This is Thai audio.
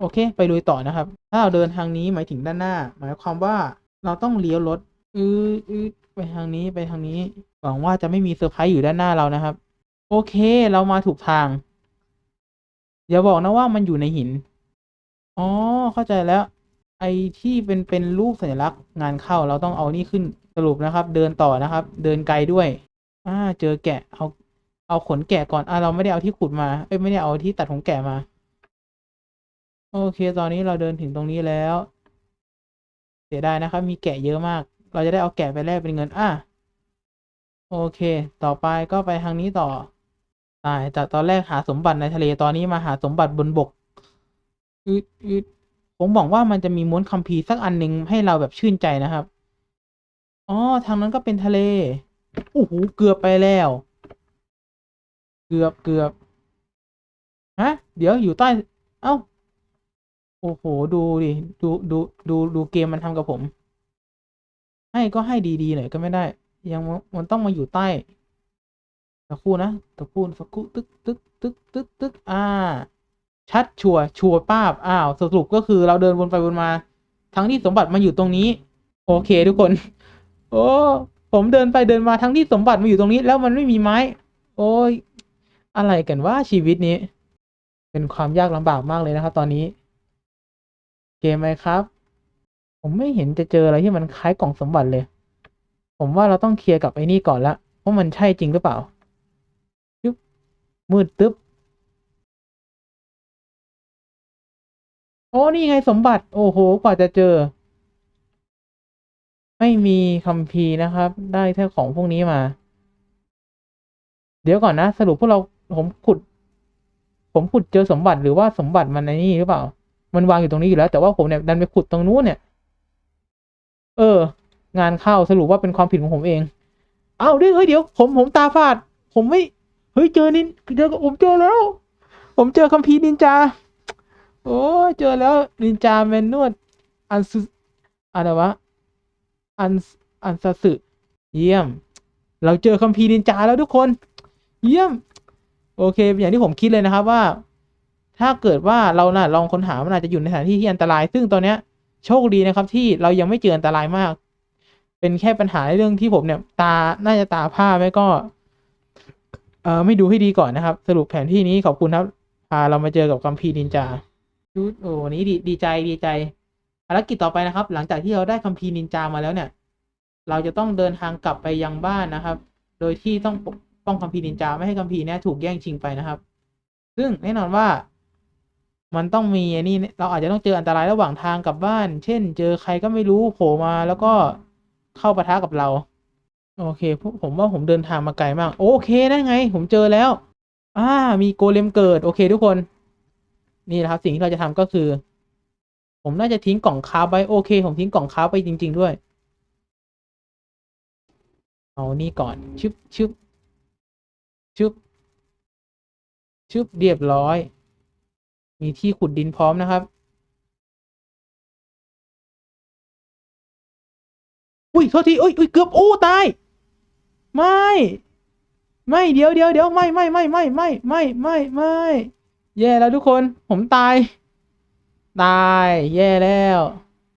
โอเค ไปลุยต่อนะครับ ถ้าเราเดินทางนี้หมายถึงด้านหน้า หมายความว่าเราต้องเลี้ยวรถอืออือไปทางนี้ไปทางนี้หวังว่าจะไม่มีเซอร์ไพรส์อยู่ด้านหน้าเรานะครับ โอเค เรามาถูกทางอย่าบอกนะว่ามันอยู่ในหิน อ๋อ เข้าใจแล้ว ไอ้ที่เป็นเป็นรูปสัญลักษณ์งานเข้าเราต้องเอานี่ขึ้นสรุปนะครับ เดินต่อนะครับ เดินไกลด้วย อ่า เจอแกะเอาเอาขนแกะก่อน อ่าเราไม่ได้เอาที่ขุดมา เอ้ยไม่ได้เอาที่ตัดของแกะมา โอเค ตอนนี้เราเดินถึงตรงนี้แล้ว เสียดายนะครับ มีแกะเยอะมาก เราจะได้เอาแกะไปแลกเป็นเงิน อะ โอเค ต่อไปก็ไปทางนี้ต่อตายจากตอนแรกหาสมบัติในทะเล ตอนนี้มาหาสมบัติบนบกอืดอืดผมหวังว่ามันจะมีม้วนคัมภีร์สักอันหนึ่งให้เราแบบชื่นใจนะครับ อ๋อ ทางนั้นก็เป็นทะเล โอ้โห เกือบไปแล้ว เกือบเกือบ ฮะ เดี๋ยวอยู่ใต้ เอ้า อ้โห ดูดิ ดูดูดูดูเกมมันทำกับผม ให้ก็ให้ดีๆหน่อยก็ไม่ได้ ยังมันต้องมาอยู่ใต้สักครู่นะสักครู่สักคู่ตึกตึกตึกตึกตึกอ่า ชัดชัวร์ชัวร์ป้าบอ้าวสรุปก็คือเราเดินวนไปวนมา ทั้งที่สมบัติมาอยู่ตรงนี้ โอเคทุกคน โอ้ผมเดินไปเดินมาทั้งที่สมบัติมาอยู่ตรงนี้ แล้วมันไม่มีไม้ โอ้ยอะไรกันว่าชีวิตนี้ เป็นความยากลำบากมากเลยนะครับตอนนี้ เกมไหมครับ ผมไม่เห็นจะเจออะไรที่มันคล้ายกล่องสมบัติเลย ผมว่าเราต้องเคลียร์กับไอ้นี่ก่อนละว่ามันใช่จริงหรือเปล่ายึบมืดตึ๊บโอ้นี่ไงสมบัติ โอ้โห กว่าจะเจอ ไม่มีคัมภีร์นะครับ ได้แค่ของพวกนี้มา เดี๋ยวก่อนนะ สรุปพวกเราผมขุด ผมขุดเจอสมบัติหรือว่าสมบัติมันในนี่หรือเปล่า มันวางอยู่ตรงนี้อยู่แล้ว แต่ว่าผมเนี่ยดันไปขุดตรงนู้นเนี่ย เออ งานเข้าสรุปว่าเป็นความผิดของผมเอง เอ้าเดี๋ยวเฮ้ยเดี๋ยว ผมผมตาฝาด ผมไม่ เฮ้ยเจอนินเจอผมเจอแล้ว ผมเจอคัมภีร์นินจา โอ้เจอแล้วนินจาแมนนวดอันสุอะไรวะ อันอันซาสึเยี่ยม เราเจอคัมภีร์นินจาแล้วทุกคน เยี่ยม โอเค อย่างที่ผมคิดเลยนะครับว่า ถ้าเกิดว่าเราน่ะลองค้นหามันอาจจะอยู่ในสถานที่ที่อันตราย ซึ่งตอนเนี้ยโชคดีนะครับที่เรายังไม่เจออันตรายมาก เป็นแค่ปัญหาในเรื่องที่ผมเนี่ย ตา น่าจะตาผ้าไม่ก็ เออไม่ดูให้ดีก่อนนะครับ สรุปแผนที่นี้ขอบคุณครับ พาเรามาเจอกับคัมภีนินจาดูโอ้วันนี้ดีดีใจดีใจภารกิจต่อไปนะครับ หลังจากที่เราได้คัมภีนินจามาแล้วเนี่ย เราจะต้องเดินทางกลับไปยังบ้านนะครับ โดยที่ต้องป้องคัมภีนินจาไม่ให้คัมภีเนี่ยถูกแย่งชิงไปนะครับ ซึ่งแน่นอนว่า มันต้องมีไอ้นี่เราอาจจะต้องเจออันตรายระหว่างทางกลับบ้าน เช่น เจอใครก็ไม่รู้โผล่มาแล้วก็เข้าปะทะกับเรา โอเค ผมว่าผมเดินทางมาไกลมาก โอเคนั่นไง ผมเจอแล้ว อ่า มีโกเลมเกิด โอเค ทุกคน นี่นะครับ สิ่งที่เราจะทำก็คือ ผมน่าจะทิ้งกล่องคาไว้โอเค ผมทิ้งกล่องคาไปจริง ๆ ด้วย เอานี่ก่อนชึบชึบชึบชึบเรียบร้อย มีที่ขุดดินพร้อมนะครับ อุ้ยโทษทีอุ้ยอุ้ยเกือบอู้ตาย ไม่ ไม่เดี๋ยวเดี๋ยวเดี๋ยวไม่ไม่ไม่ไม่ไม่ไม่ไม่ไม่แย่แล้วทุกคนผมตาย ตาย แย่แล้ว